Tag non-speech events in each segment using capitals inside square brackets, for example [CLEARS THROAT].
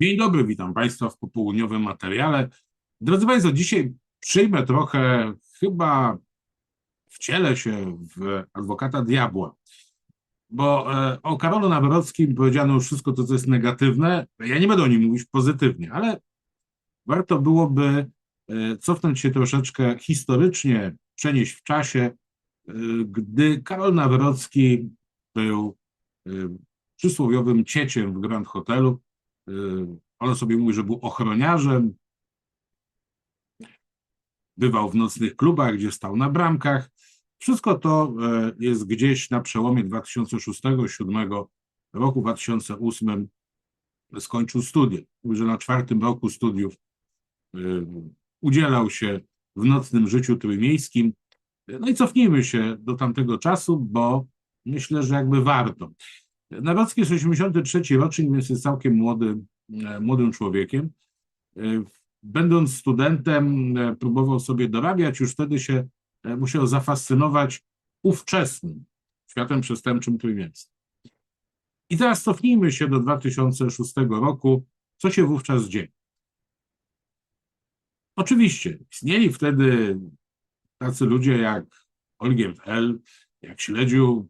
Dzień dobry, witam Państwa w popołudniowym materiale. Drodzy Państwo, dzisiaj przyjmę trochę, chyba wcielę się w adwokata diabła, bo e, o Karolu Nawrockim powiedziano już wszystko to, co jest negatywne. Ja nie będę o nim mówić pozytywnie, ale warto byłoby e, cofnąć się troszeczkę historycznie, przenieść w czasie, e, gdy Karol Nawrocki był przysłowiowym cieciem w Grand Hotelu, Y, On sobie mówi, że był ochroniarzem. Bywał w nocnych klubach, gdzie stał na bramkach. Wszystko to e, jest gdzieś na przełomie 2006-2007 roku, 2008 skończył studia. Mówi, że na czwartym roku studiów y, udzielał się w nocnym życiu trójmiejskim. No i cofnijmy się do tamtego czasu, bo myślę, że jakby warto. Nawrocki jest 83 rocznik, więc jest całkiem młody, e, młodym człowiekiem. E, Będąc studentem, e, próbował sobie dorabiać, już wtedy się musiał zafascynować ówczesnym światem przestępczym trójmiejskim. I teraz cofnijmy się do 2006 roku. Co się wówczas dzieje? Oczywiście, istnieli wtedy tacy ludzie jak Olgierd L., jak Śledziu,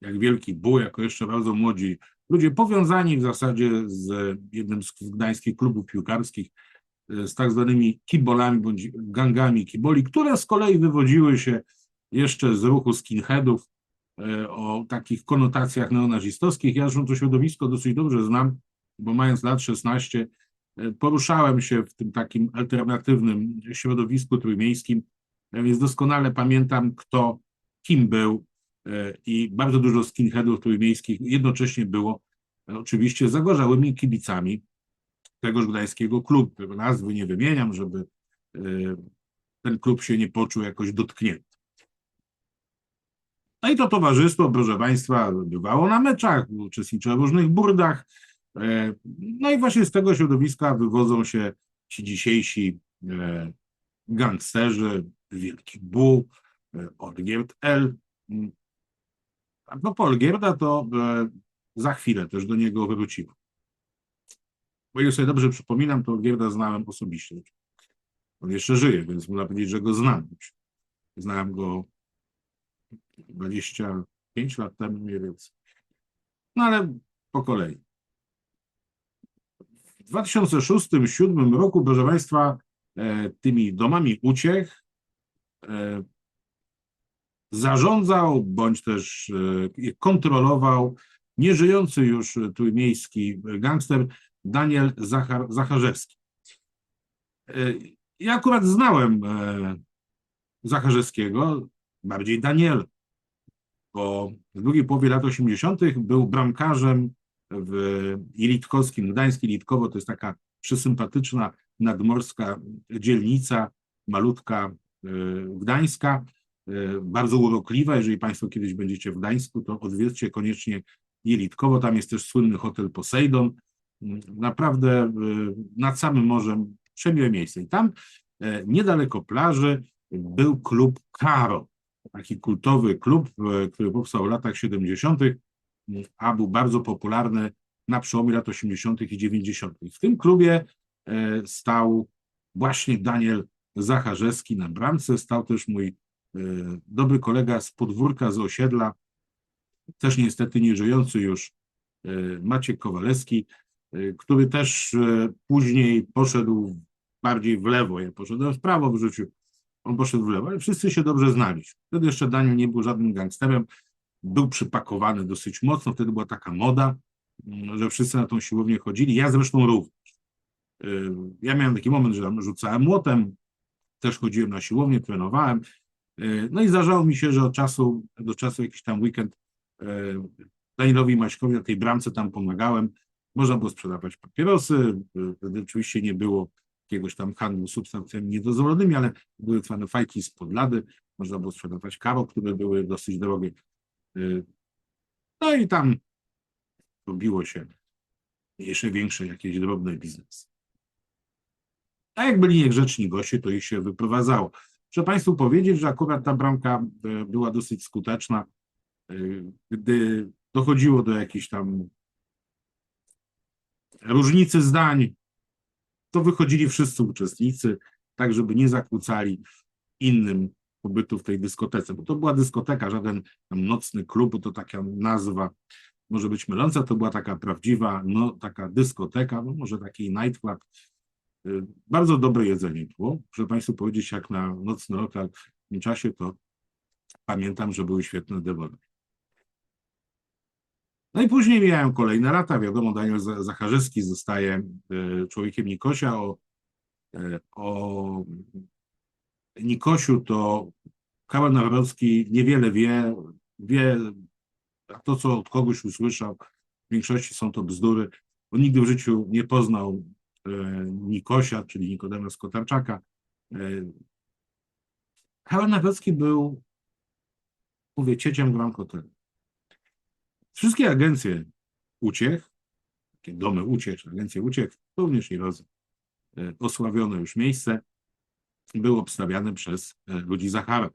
jak Wielki Bu, jako jeszcze bardzo młodzi ludzie powiązani w zasadzie z jednym z gdańskich klubów piłkarskich, e, z tak zwanymi kibolami bądź gangami kiboli, które z kolei wywodziły się jeszcze z ruchu skinheadów e, o takich konotacjach neonazistowskich. Ja zresztą to środowisko dosyć dobrze znam, bo mając lat 16 e, poruszałem się w tym takim alternatywnym środowisku trójmiejskim, więc doskonale pamiętam kto, kim był, i bardzo dużo skinheadów trójmiejskich jednocześnie było e, oczywiście zagorzałymi kibicami tegoż gdańskiego klubu. Nazwy nie wymieniam, żeby e, ten klub się nie poczuł jakoś dotknięty. No i to towarzystwo, proszę Państwa, bywało na meczach, uczestniczyło w różnych burdach. No i właśnie z tego środowiska wywodzą się ci dzisiejsi gangsterzy, Wielki Bu, Odgierd L. A propos Olgierda, to e, za chwilę też do niego wrócimy. Bo ile sobie dobrze przypominam, to Olgierda znałem osobiście. On jeszcze żyje, więc można powiedzieć, że go znam. Znałem go 25 lat temu mniej więcej. No ale po kolei. W 2006-2007 roku, proszę Państwa, e, tymi domami uciech e, zarządzał bądź też e, kontrolował nieżyjący już trójmiejski gangster Daniel Zachar, Zacharzewski. E, ja akurat znałem e, Zacharzewskiego, bardziej Daniel, bo w drugiej połowie lat 80. był bramkarzem w Ilitkowskim, Gdański Ilitkowo, to jest taka przysympatyczna nadmorska dzielnica, malutka Gdańska, bardzo urokliwa. Jeżeli Państwo kiedyś będziecie w Gdańsku, to odwiedźcie koniecznie Jelitkowo. Tam jest też słynny hotel Poseidon. Mm, naprawdę e, nad samym morzem przemiłe miejsce. I tam e, niedaleko plaży był klub Karo, taki kultowy klub, który powstał w latach 70., a był bardzo popularny na przełomie lat 80. i 90. W tym klubie stał właśnie Daniel Zacharzewski na bramce, stał też mój E, dobry kolega z podwórka, z osiedla, też niestety nieżyjący już e, Maciek Kowalewski, e, który też później poszedł bardziej w lewo. Ja poszedłem w prawo w życiu, on poszedł w lewo, ale wszyscy się dobrze znali. Wtedy jeszcze Daniel nie był żadnym gangsterem, był przypakowany dosyć mocno, wtedy była taka moda, mm, że wszyscy na tą siłownię chodzili, ja zresztą również. Ja miałem taki moment, że tam rzucałem młotem, też chodziłem na siłownię, trenowałem, no i zdarzało mi się, że od czasu do czasu jakiś tam weekend e, Danielowi Maćkowi na tej bramce tam pomagałem. Można było sprzedawać papierosy, wtedy oczywiście nie było jakiegoś tam handlu substancjami niedozwolonymi, ale były fajki z podlady, można było sprzedawać kawo, które były dosyć drogie. E, no i tam robiło się jeszcze większe jakieś drobne biznesy. A jak byli niegrzeczni goście, to ich się wyprowadzało. Muszę Państwu powiedzieć, że akurat ta bramka e, była dosyć skuteczna, e, gdy dochodziło do jakichś tam różnicy zdań, to wychodzili wszyscy uczestnicy, tak żeby nie zakłócali innym pobytu w tej dyskotece, bo to była dyskoteka, żaden nocny klub, to taka nazwa może być myląca, to była taka prawdziwa, no taka dyskoteka, no może taki nightclub. Y, Bardzo dobre jedzenie było. Muszę Państwu powiedzieć, jak na nocny lokal w tym czasie, to pamiętam, że były świetne dewory. No i później mijają kolejne lata. Wiadomo, Daniel Za- Zacharzewski zostaje y, człowiekiem Nikosia. O, y, o Nikosiu to Karol Nawrocki niewiele wie, wie to, co od kogoś usłyszał, w większości są to bzdury. On nigdy w życiu nie poznał Nikosia, czyli Nikodema Skotarczaka. E, Karol Nawrocki był, mówię, cieciem Grand Hotel. Wszystkie agencje uciech, takie domy uciech, agencje uciech, również i roz, e, osławione już miejsce, były obstawiane przez e, ludzi Zachara.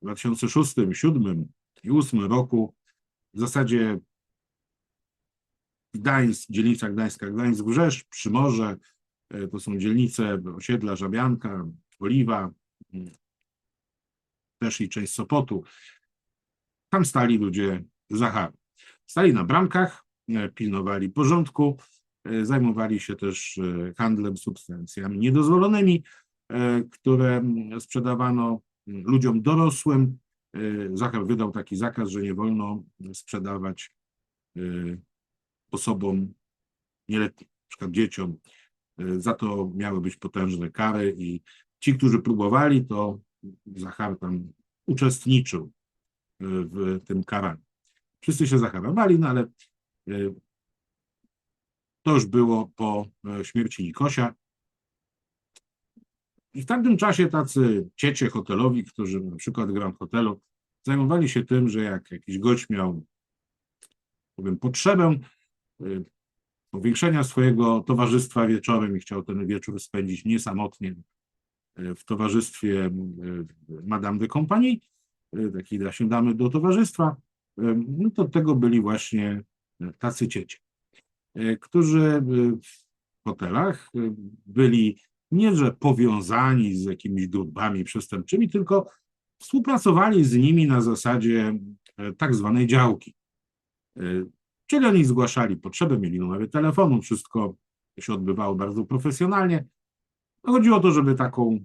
W 2006, 2007 i 2008 roku w zasadzie Gdańsk, dzielnica Gdańska, Gdańsk, Wrzeszcz, Przymorze, e, to są dzielnice osiedla Żabianka, Oliwa, mm, też i część Sopotu. Tam stali ludzie Zachary. Stali na bramkach, e, pilnowali porządku, e, zajmowali się też handlem substancjami niedozwolonymi, które mm, sprzedawano mm, ludziom dorosłym. Zachar wydał taki zakaz, że nie wolno sprzedawać osobom nieletnim, na przykład dzieciom. E, Za to miały być potężne kary i ci, którzy próbowali, to Zachar tam uczestniczył e, w tym karaniu. Wszyscy się zacharowali, no ale e, to już było po śmierci Nikosia. I w tamtym czasie tacy ciecie hotelowi, którzy na przykład Grand Hotelu zajmowali się tym, że jak jakiś gość miał, powiem, potrzebę powiększenia swojego towarzystwa wieczorem i chciał ten wieczór spędzić nie samotnie y, w towarzystwie y, Madame de Compagnie, y, takiej właśnie damy do towarzystwa, y, no to tego byli właśnie y, tacy ciecie, y, którzy y, w hotelach y, byli nie, że powiązani z jakimiś grupami przestępczymi, tylko współpracowali z nimi na zasadzie tak zwanej działki. Czyli oni zgłaszali potrzebę, mieli numery telefonu, wszystko się odbywało bardzo profesjonalnie. No, Chodziło o to, żeby taką,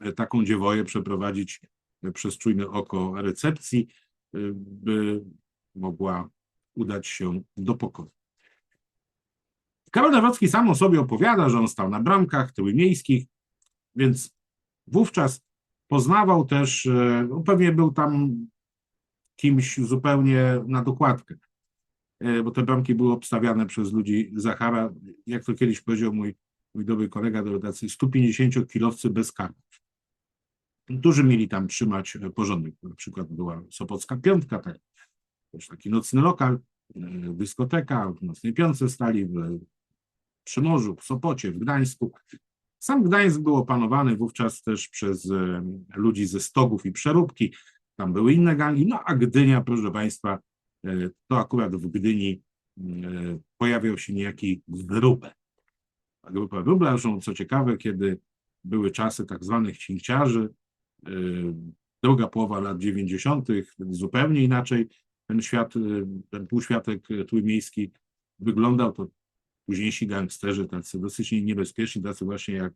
e, taką dziewoję przeprowadzić e, przez czujne oko recepcji, e, by mogła udać się do pokoju. Karol Nawrocki sam o sobie opowiada, że on stał na bramkach tyły miejskich, więc wówczas poznawał też, no pewnie był tam kimś zupełnie na dokładkę, bo te bramki były obstawiane przez ludzi Zachara, jak to kiedyś powiedział mój, mój dobry kolega do tacy 150-kilowcy bez kartów, którzy mieli tam trzymać e, porządek. Na przykład była Sopocka Piątka, tak, taki nocny lokal, e, dyskoteka, w Nocnej Piątce stali, w Przymorzu, w Sopocie, w Gdańsku. Sam Gdańsk był opanowany wówczas też przez e, ludzi ze Stogów i Przeróbki, tam były inne gangi, no a Gdynia, proszę Państwa, e, to akurat w Gdyni e, pojawiał się niejaki. A grupa Wróbla, zresztą co ciekawe, kiedy były czasy tak zwanych cinkciarzy, e, druga połowa lat 90., zupełnie inaczej ten świat, e, ten półświatek trójmiejski wyglądał, to późniejsi gangsterzy, tacy dosyć niebezpieczni, tacy właśnie jak,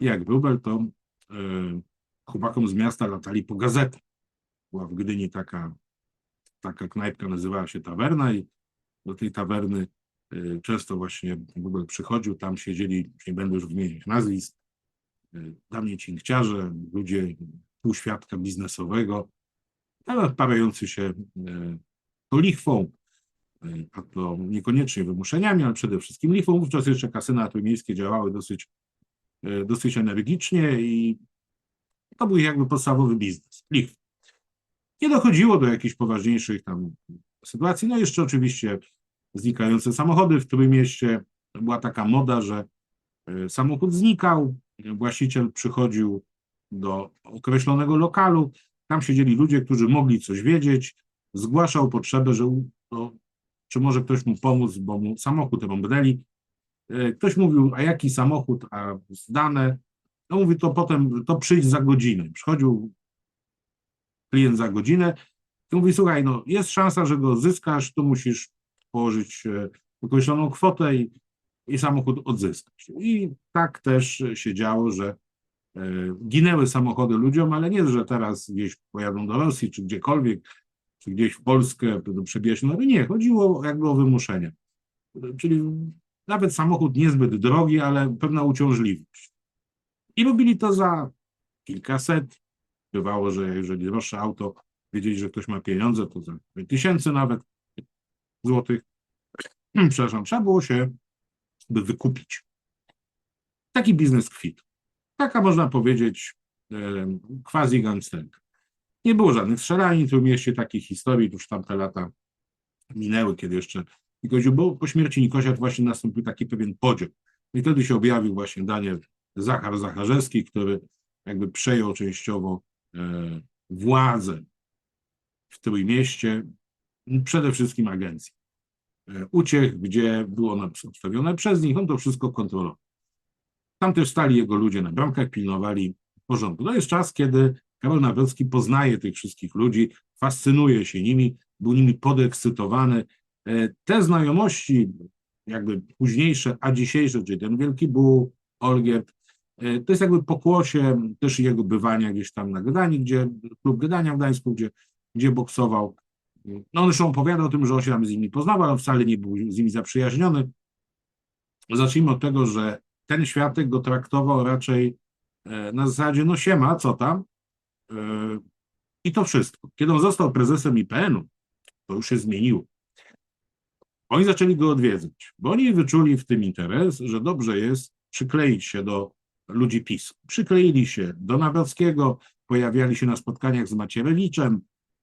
jak Wróbel, to e, chłopakom z miasta latali po gazetę. Była w Gdyni taka, taka knajpka, nazywała się Tawerna i do tej tawerny e, często właśnie Wróbel przychodził, tam siedzieli, nie będę już wymieniać nazwisk, dawniej cinkciarze, ludzie półświadka biznesowego, parający się e, to lichwą, a to niekoniecznie wymuszeniami, ale przede wszystkim lichwą. Wówczas jeszcze kasyna trójmiejskie działały dosyć, dosyć energicznie i to był jakby podstawowy biznes, lichwa. Nie dochodziło do jakichś poważniejszych tam sytuacji. No jeszcze oczywiście znikające samochody w Trójmieście. Była taka moda, że e, samochód znikał, właściciel przychodził do określonego lokalu, tam siedzieli ludzie, którzy mogli coś wiedzieć, zgłaszał potrzebę, że no, czy może ktoś mu pomóc, bo mu samochód remondowali. E, Ktoś mówił, a jaki samochód, a zdane. No mówi, to potem, to przyjdź za godzinę. Przychodził klient za godzinę i mówi, słuchaj, no jest szansa, że go zyskasz, tu musisz położyć e, określoną kwotę i, i samochód odzyskasz. I tak też się działo, że e, ginęły samochody ludziom, ale nie, że teraz gdzieś pojadą do Rosji, czy gdziekolwiek, czy gdzieś w Polskę do Przebieśnej. Nie, chodziło jakby o wymuszenie. Czyli nawet samochód niezbyt drogi, ale pewna uciążliwość. I robili to za kilkaset. Bywało, że jeżeli droższe auto, wiedzieli, że ktoś ma pieniądze, to za tysięcy nawet złotych. [CLEARS THROAT] Przepraszam, trzeba było się by wykupić. Taki biznes kwitł. Taka można powiedzieć quasi gangsterka. Nie było żadnych strzelanin w tym mieście, takich historii, już tamte lata minęły, kiedy jeszcze Nikoziu, bo po śmierci Nikosia to właśnie nastąpił taki pewien podział. I wtedy się objawił właśnie Daniel Zachar Zacharzewski, który jakby przejął częściowo e, władzę w Trójmieście, przede wszystkim agencji. E, Uciech, gdzie było obstawione przez nich, on to wszystko kontrolował. Tam też stali jego ludzie na bramkach, pilnowali porządku. To jest czas, kiedy Karol Nawrocki poznaje tych wszystkich ludzi, fascynuje się nimi, był nimi podekscytowany. E, Te znajomości, jakby późniejsze, a dzisiejsze, czyli ten Wielki Bół, Olgierd, to jest jakby pokłosie też jego bywania gdzieś tam na Gdani, gdzie klub Gdania w Gdańsku, gdzie, gdzie boksował. No on zresztą opowiada o tym, że on się tam z nimi poznawał, ale wcale nie był z nimi zaprzyjaźniony. Zacznijmy od tego, że ten światek go traktował raczej e, na zasadzie, no siema, co tam? E, I to wszystko. Kiedy on został prezesem IPN-u, to już się zmieniło. Oni zaczęli go odwiedzać, bo oni wyczuli w tym interes, że dobrze jest przykleić się do ludzi PiS. Przykleili się do Nawrockiego, pojawiali się na spotkaniach z Macierewiczem,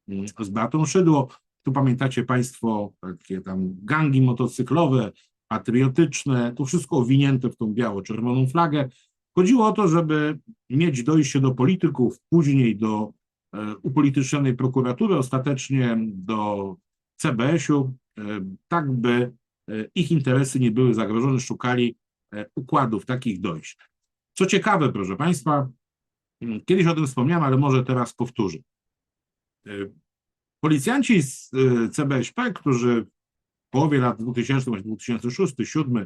mm, z Beatą Szydło. Tu pamiętacie Państwo takie tam gangi motocyklowe, patriotyczne, to wszystko owinięte w tą biało-czerwoną flagę. Chodziło o to, żeby mieć dojście do polityków, później do e, upolitycznionej prokuratury, ostatecznie do CBS-u, e, tak by e, ich interesy nie były zagrożone, szukali układów takich dojść. Co ciekawe, proszę Państwa, mm, kiedyś o tym wspomniałem, ale może teraz powtórzę. E, Policjanci z e, CBŚP, którzy w połowie lat 2000, 2006-2007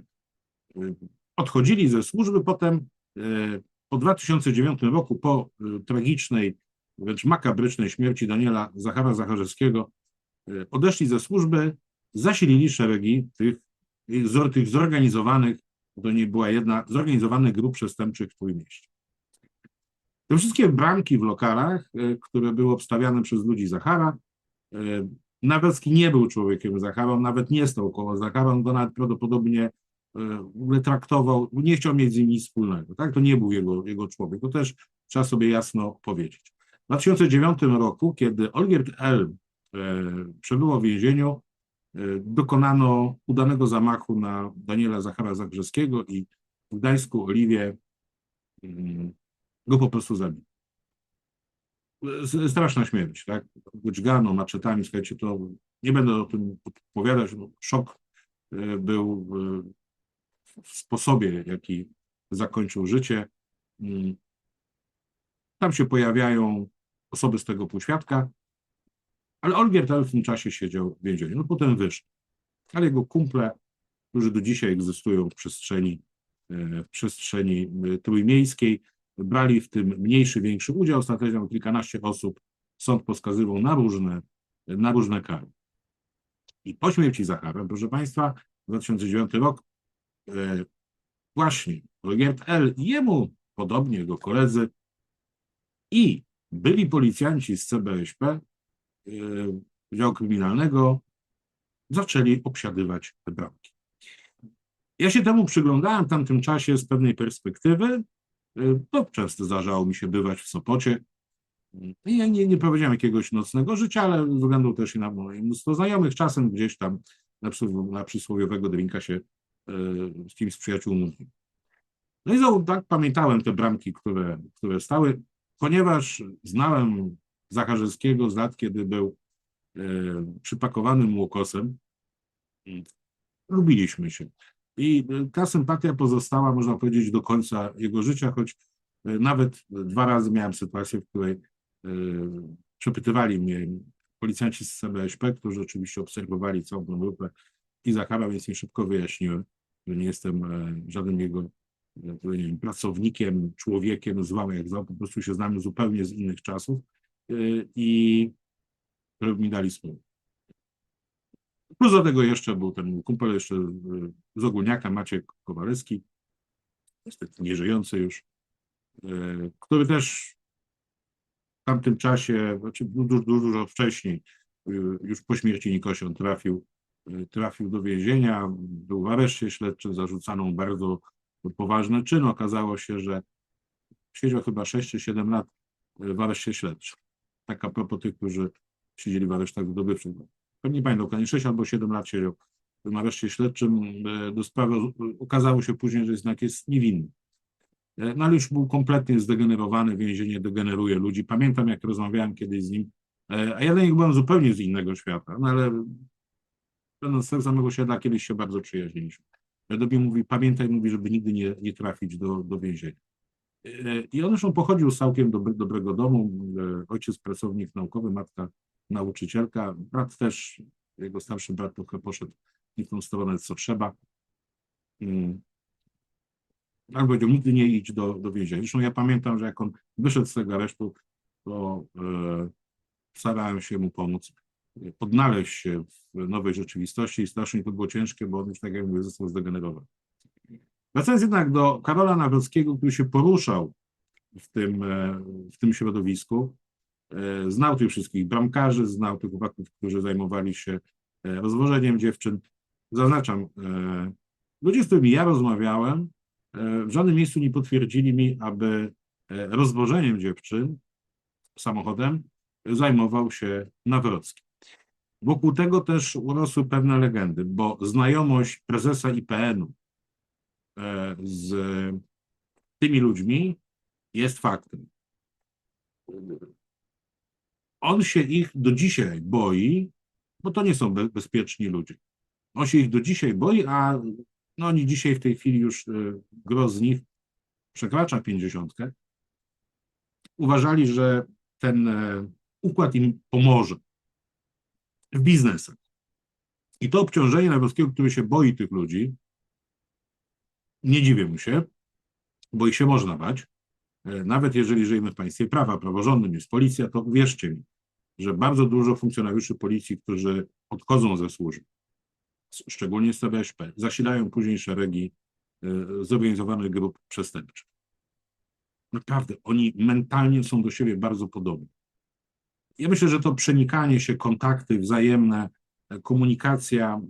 odchodzili ze służby, potem e, po 2009 roku, po tragicznej, wręcz makabrycznej śmierci Daniela Zachara Zacharzewskiego, odeszli ze służby, zasilili szeregi tych tych zorganizowanych, to nie była jedna, zorganizowanych grup przestępczych w Trójmieście. Te wszystkie bramki w lokalach, e, które były obstawiane przez ludzi Zachara, e, Nawrocki nie był człowiekiem Zachara, on nawet nie stał koło Zachara, on go nawet prawdopodobnie e, w ogóle traktował, nie chciał mieć z nim nic wspólnego, tak? To nie był jego, jego człowiek, to też trzeba sobie jasno powiedzieć. W 2009 roku, kiedy Olgierd L. przebywał w więzieniu, dokonano udanego zamachu na Daniela Zachara Zagrzeskiego i w Gdańsku Oliwie mm, go po prostu zabił. S- Straszna śmierć, tak? Dźgano maczetami, słuchajcie, to nie będę o tym opowiadać, bo szok e, był e, w sposobie, jaki zakończył życie. Mm. Tam się pojawiają osoby z tego półświadka, ale Olgierd w tym czasie siedział w więzieniu. No potem wyszedł. Ale jego kumple, którzy do dzisiaj egzystują w przestrzeni, e, w przestrzeni e, trójmiejskiej, brali w tym mniejszy, większy udział. Ostatecznie kilkanaście osób sąd poskazywał na różne, na różne kary. I po śmierci Zachara, proszę Państwa, 2009 rok, e, właśnie Olgierd L. jemu, podobnie jego koledzy, i byli policjanci z CBŚP, Wydziału Kryminalnego, zaczęli obsiadywać te bramki. Ja się temu przyglądałem w tamtym czasie z pewnej perspektywy. E, To często zdarzało mi się bywać w Sopocie. Ja nie, nie prowadziłem jakiegoś nocnego życia, ale ze względu też i na moje mnóstwo znajomych, czasem gdzieś tam na, na przysłowiowego drinka się e, z kimś z przyjaciół mówił. No i znowu tak pamiętałem te bramki, które, które stały, ponieważ znałem Zacharzewskiego z lat, kiedy był e, przypakowanym łokosem lubiliśmy się. I y, ta sympatia pozostała, można powiedzieć, do końca jego życia, choć y, nawet dwa razy miałem sytuację, w której przepytywali mnie policjanci z CBŚP, którzy oczywiście obserwowali całą tę grupę i Zachara, więc mi szybko wyjaśniłem, że nie jestem e, żadnym jego e, nie wiem, pracownikiem, człowiekiem, zwał jak zwał, po prostu się znamy zupełnie z innych czasów e, i mi dali spokój. Plus do tego jeszcze był ten kumpel jeszcze e, z Ogólniaka, Maciek Kowalewski, niestety nieżyjący już, e, który też w tamtym czasie, znaczy dużo, dużo, dużo wcześniej, y, już po śmierci Nikosion trafił, y, trafił do więzienia, był w areszcie śledczym, zarzucano bardzo poważny czyn. Okazało się, że siedział chyba 6 czy 7 lat y, w areszcie śledczym. Tak a propos tych, którzy siedzieli w aresztach wydobywczych. Pewnie pamiętam, dokładnie 6 albo 7 lat siedział w areszcie śledczym. Do sprawy okazało się później, że jednak jest niewinny. E, No ale już był kompletnie zdegenerowany, więzienie degeneruje ludzi. Pamiętam, jak rozmawiałem kiedyś z nim, e, a ja dla niego byłem zupełnie z innego świata, no ale będąc z tego samego świata, kiedyś się bardzo przyjaźniliśmy. Do mnie mówi, pamiętaj, mówi, żeby nigdy nie, nie trafić do, do więzienia. I on zresztą pochodził z całkiem dobre, dobrego domu, ojciec pracownik naukowy, matka nauczycielka, brat też, jego starszy brat trochę poszedł w tą stronę, co trzeba. Mm. Ale powiedział, nigdy nie idź do, do więzienia. Zresztą ja pamiętam, że jak on wyszedł z tego aresztu, to e, starałem się mu pomóc, odnaleźć się w nowej rzeczywistości i strasznie to było ciężkie, bo on już, tak jak mówię, został zdegenerowany. Wracając jednak do Karola Nawrockiego, który się poruszał w tym, e, w tym środowisku, e, znał tych wszystkich bramkarzy, znał tych chłopaków, którzy zajmowali się e, rozwożeniem dziewczyn. Zaznaczam, ludzie, z którymi ja rozmawiałem, w żadnym miejscu nie potwierdzili mi, aby rozwożeniem dziewczyn samochodem zajmował się Nawrocki. Wokół tego też urosły pewne legendy, bo znajomość prezesa IPN-u z tymi ludźmi jest faktem. On się ich do dzisiaj boi, bo to nie są be- bezpieczni ludzie. On się ich do dzisiaj boi, a no oni dzisiaj w tej chwili już y, gros z nich przekracza pięćdziesiątkę. Uważali, że ten e, układ im pomoże w biznesach. I to obciążenie Nawrockiego, który się boi tych ludzi, nie dziwię mu się, bo ich się można bać. E, Nawet jeżeli żyjemy w państwie prawa, praworządnym jest policja, to wierzcie mi, że bardzo dużo funkcjonariuszy policji, którzy odchodzą ze służby, szczególnie z CBŚP, zasilają później szeregi e, zorganizowanych grup przestępczych. Naprawdę, oni mentalnie są do siebie bardzo podobni. Ja myślę, że to przenikanie się, kontakty wzajemne, e, komunikacja,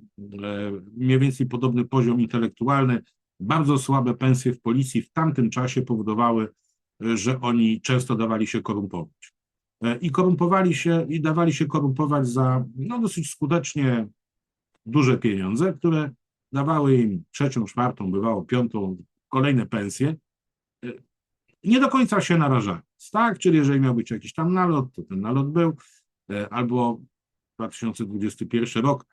mniej więcej podobny poziom intelektualny, bardzo słabe pensje w policji w tamtym czasie powodowały, e, że oni często dawali się korumpować. E, I korumpowali się, i dawali się korumpować za no, dosyć skutecznie duże pieniądze, które dawały im trzecią, czwartą, bywało piątą, kolejne pensje. E, Nie do końca się narażając. Tak, czyli jeżeli miał być jakiś tam nalot, to ten nalot był, albo 2021 rok,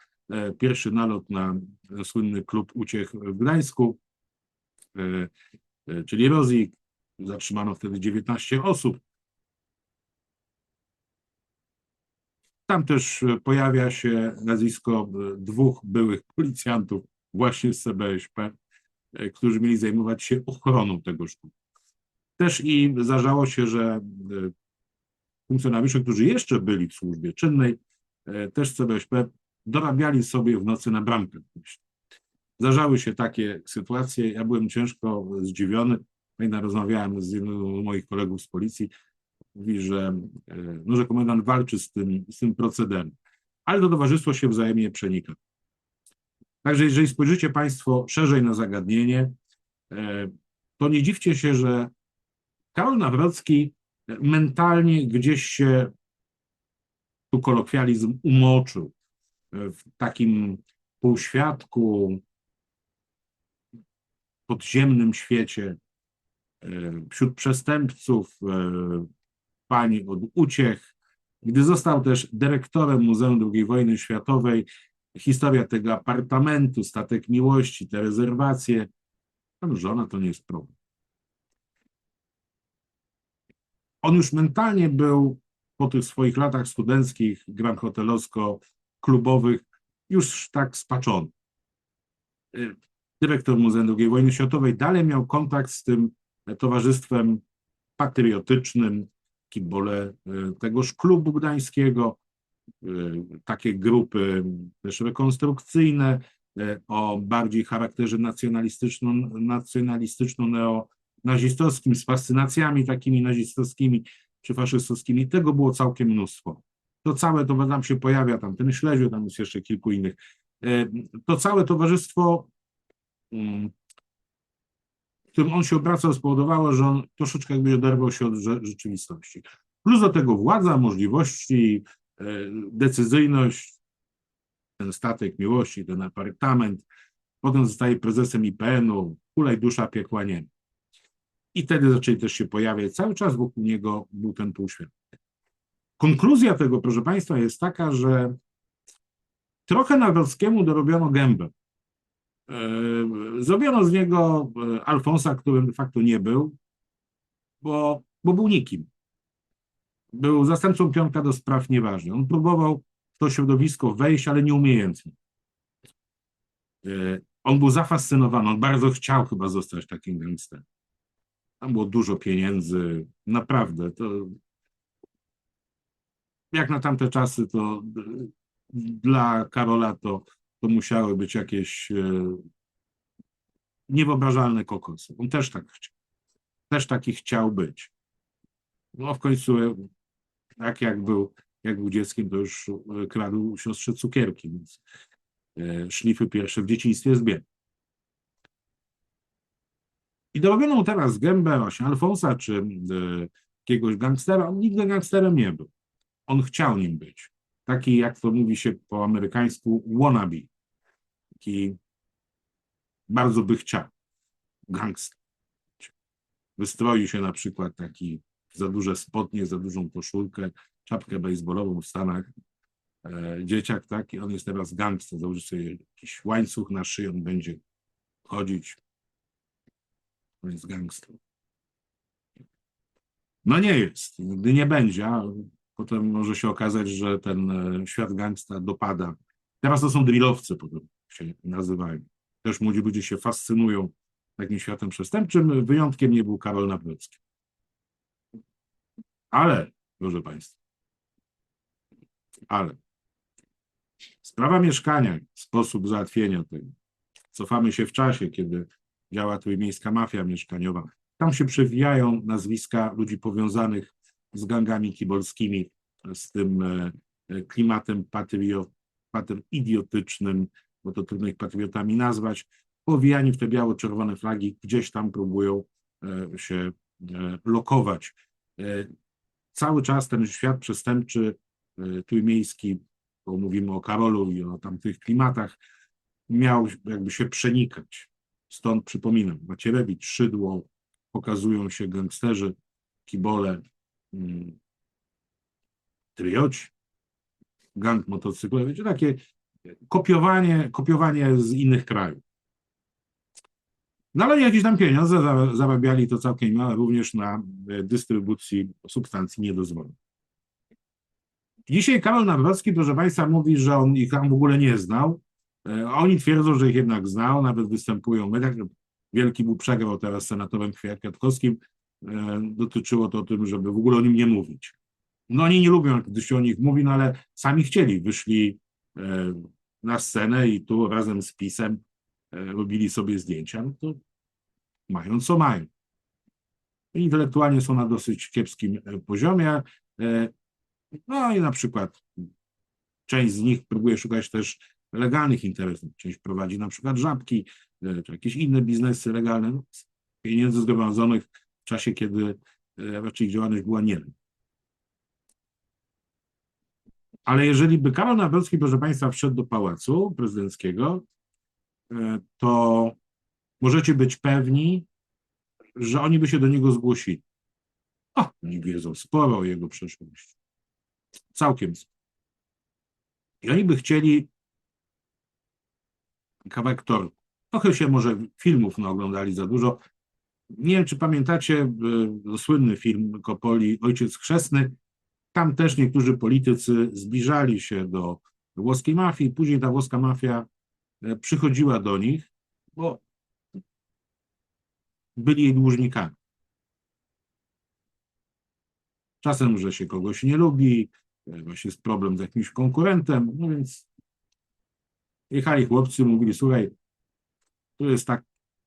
pierwszy nalot na słynny klub uciech w Gdańsku, czyli Rozik, zatrzymano wtedy 19 osób. Tam też e, pojawia się nazwisko e, dwóch byłych policjantów właśnie z CBŚP, e, którzy mieli zajmować się ochroną tego szkół. Też i zdarzało się, że e, funkcjonariusze, którzy jeszcze byli w służbie czynnej, e, też CBŚP dorabiali sobie w nocy na bramkę. Zdarzały się takie sytuacje. Ja byłem ciężko zdziwiony. Pamiętam, rozmawiałem z jednym z moich kolegów z policji. Mówi, że, e, no, że komendant walczy z tym, z tym procederem, ale to towarzystwo się wzajemnie przenika. Także jeżeli spojrzycie Państwo szerzej na zagadnienie, e, to nie dziwcie się, że Karol Nawrocki mentalnie gdzieś się, tu kolokwializm, umoczył e, w takim półświadku, podziemnym świecie, e, wśród przestępców, e, pani od uciech. Gdy został też dyrektorem Muzeum II Wojny Światowej, historia tego apartamentu, statek miłości, te rezerwacje. Tam żona to nie jest problem. On już mentalnie był po tych swoich latach studenckich, grand hotelowsko-klubowych, już tak spaczony. Dyrektor Muzeum II Wojny Światowej dalej miał kontakt z tym towarzystwem patriotycznym, kibole y, tegoż klubu gdańskiego, y, takie grupy też rekonstrukcyjne y, o bardziej charakterze nacjonalistyczno, nacjonalistyczno-neonazistowskim, z fascynacjami takimi nazistowskimi czy faszystowskimi. Tego było całkiem mnóstwo. To całe, to tam się pojawia, tam ten Śleziu, tam jest jeszcze kilku innych. To całe towarzystwo mm, którym on się obracał, spowodowało, że on troszeczkę jakby oderwał się od rzeczywistości. Plus do tego władza, możliwości, e, decyzyjność, ten statek miłości, ten apartament, potem zostaje prezesem IPN-u, hulaj dusza, piekła nie. I wtedy zaczęli też się pojawiać, cały czas wokół niego był ten półświat. Konkluzja tego, proszę Państwa, jest taka, że trochę Nawrockiemu dorobiono gębę. E, zrobiono z niego e, Alfonsa, którym de facto nie był, bo, bo był nikim. Był zastępcą pionka do spraw nieważnych. On próbował w to środowisko wejść, ale nieumiejętnie. E, on był zafascynowany, on bardzo chciał chyba zostać takim gangsterem. Tam było dużo pieniędzy, naprawdę. To, jak na tamte czasy, to dla Karola to to musiały być jakieś e, niewyobrażalne kokosy. On też tak chciał. Też taki chciał być. No w końcu, e, tak jak był, jak był dzieckiem, to już e, kradł siostrze cukierki, więc szlify pierwsze w dzieciństwie zbierał. I dorobiono mu teraz gębę właśnie Alfonsa czy jakiegoś gangstera. On nigdy gangsterem nie był. On chciał nim być taki, jak to mówi się po amerykańsku, wannabe. Taki bardzo by chciał. Gangster. Wystroi się na przykład taki za duże spodnie, za dużą koszulkę, czapkę baseballową w Stanach. E, dzieciak taki, on jest teraz gangster, założy sobie jakiś łańcuch na szyję, on będzie chodzić. On jest gangster. No nie jest, nigdy nie będzie, potem może się okazać, że ten e, świat gangsta dopada. Teraz to są drillowcy, potem się nazywają. Też młodzi ludzie się fascynują takim światem przestępczym. Wyjątkiem nie był Karol Nawrocki. Ale, proszę Państwa, ale sprawa mieszkania, sposób załatwienia tego. Cofamy się w czasie, kiedy działa tu miejska mafia mieszkaniowa. Tam się przewijają nazwiska ludzi powiązanych z gangami kibolskimi, z tym e, e, klimatem patriot, idiotycznym, bo to trudno ich patriotami nazwać, powijani w te biało-czerwone flagi gdzieś tam próbują e, się lokować. Cały czas ten świat przestępczy, trójmiejski, bo mówimy o Karolu i o tamtych klimatach, miał jakby się przenikać. Stąd przypominam, Macierewicz, Szydło, pokazują się gangsterzy, kibole, mm, trioci, gang motocyklowy, czy takie kopiowanie, kopiowanie z innych krajów. No ale jakieś tam pieniądze zarabiali to całkiem małe również na e, dystrybucji substancji niedozwolonych. Dzisiaj Karol Nawrocki, proszę Państwa, mówi, że on ich tam w ogóle nie znał. E, oni twierdzą, że ich jednak znał, nawet występują w mediach. Wielki był przegrał teraz senatorem Kwiatkowskim. E, dotyczyło to tym, żeby w ogóle o nim nie mówić. No oni nie lubią, gdy się o nich mówi, no ale sami chcieli, wyszli e, na scenę i tu razem z PiSem e, robili sobie zdjęcia, no to mają co mają. Intelektualnie są na dosyć kiepskim poziomie. No i na przykład część z nich próbuje szukać też legalnych interesów. Część prowadzi na przykład żabki, czy jakieś inne biznesy legalne. No, pieniędzy zgromadzonych czasie, kiedy raczej ich działalność była nielegalna. Ale jeżeli by Karol Nawrocki, proszę Państwa, wszedł do pałacu prezydenckiego, e, to możecie być pewni, że oni by się do niego zgłosili. O, oni wiedzą sporo o jego przeszłości. Całkiem sporo. I oni by chcieli kawałek tortu. Trochę się może filmów naoglądali za dużo. Nie wiem, czy pamiętacie y, słynny film Kopoli Ojciec Chrzestny. Tam też niektórzy politycy zbliżali się do włoskiej mafii. Później ta włoska mafia e, przychodziła do nich, bo byli jej dłużnikami. Czasem, że się kogoś nie lubi, e, właśnie jest problem z jakimś konkurentem, no więc jechali chłopcy, mówili, słuchaj, to jest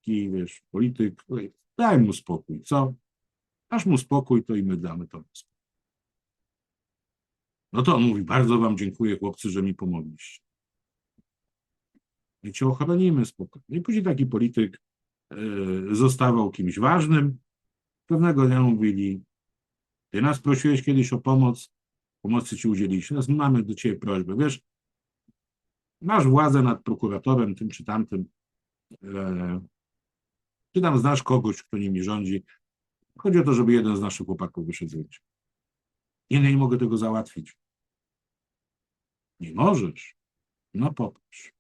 taki, wiesz, polityk, daj mu spokój, co? Dasz mu spokój, to i my damy to spokój. No to on mówi, bardzo wam dziękuję chłopcy, że mi pomogliście. I cię ochronimy spokojnie. I później taki polityk e, zostawał kimś ważnym. Pewnego dnia mówili, ty nas prosiłeś kiedyś o pomoc, pomocy ci udzieliliśmy, teraz mamy do ciebie prośbę, wiesz, masz władzę nad prokuratorem tym czy tamtym, e, czy tam znasz kogoś, kto nimi rządzi. Chodzi o to, żeby jeden z naszych chłopaków wyszedł z życia. Ja nie mogę tego załatwić. Nie możesz. No popatrz.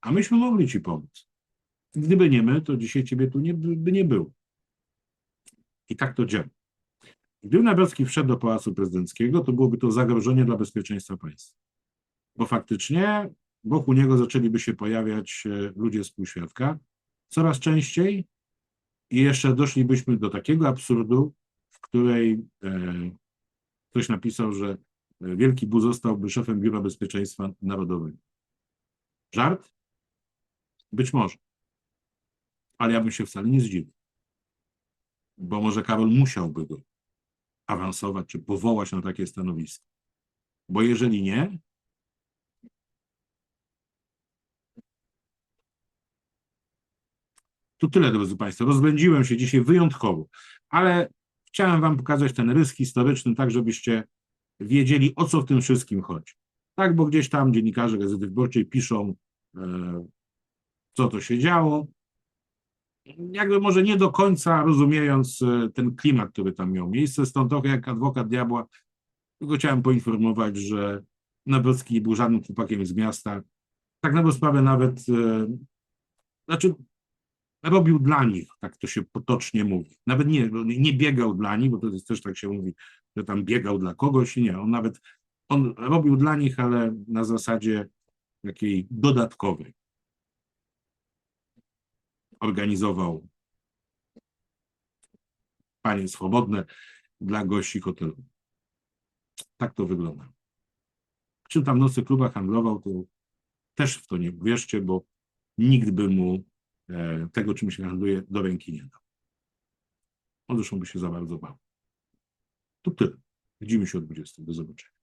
A myśmy mogli ci pomóc. Gdyby nie my, to dzisiaj ciebie tu nie, by nie było. I tak to działa. Gdyby Nawrocki wszedł do Pałacu Prezydenckiego, to byłoby to zagrożenie dla bezpieczeństwa państwa. Bo faktycznie wokół niego zaczęliby się pojawiać e, ludzie z półświadka coraz częściej i jeszcze doszlibyśmy do takiego absurdu, w której e, ktoś napisał, że Wielki Bu zostałby szefem Biura Bezpieczeństwa Narodowego. Żart? Być może. Ale ja bym się wcale nie zdziwił. Bo może Karol musiałby go awansować, czy powołać na takie stanowisko. Bo jeżeli nie, to tyle, drodzy Państwo. Rozbędziłem się dzisiaj wyjątkowo, ale chciałem Wam pokazać ten rys historyczny, tak żebyście wiedzieli, o co w tym wszystkim chodzi. Tak, bo gdzieś tam dziennikarze Gazety Wyborczej piszą, e, co to się działo, jakby może nie do końca rozumiejąc e, ten klimat, który tam miał miejsce, stąd trochę jak adwokat diabła, tylko chciałem poinformować, że Nawrocki był żadnym chłopakiem z miasta, tak na sprawę nawet, e, znaczy robił dla nich, tak to się potocznie mówi. Nawet nie, nie biegał dla nich, bo to jest też tak się mówi, że tam biegał dla kogoś, nie, on nawet, on robił dla nich, ale na zasadzie takiej dodatkowej. Organizował panie swobodne dla gości hotelu. Tak to wygląda. Czym tam nocy kluba handlował, to też w to nie wierzcie, bo nikt by mu tego, czym się handluje, do ręki nie dał. On zresztą by się za bardzo bał. To tyle. Widzimy się o 20. Do zobaczenia.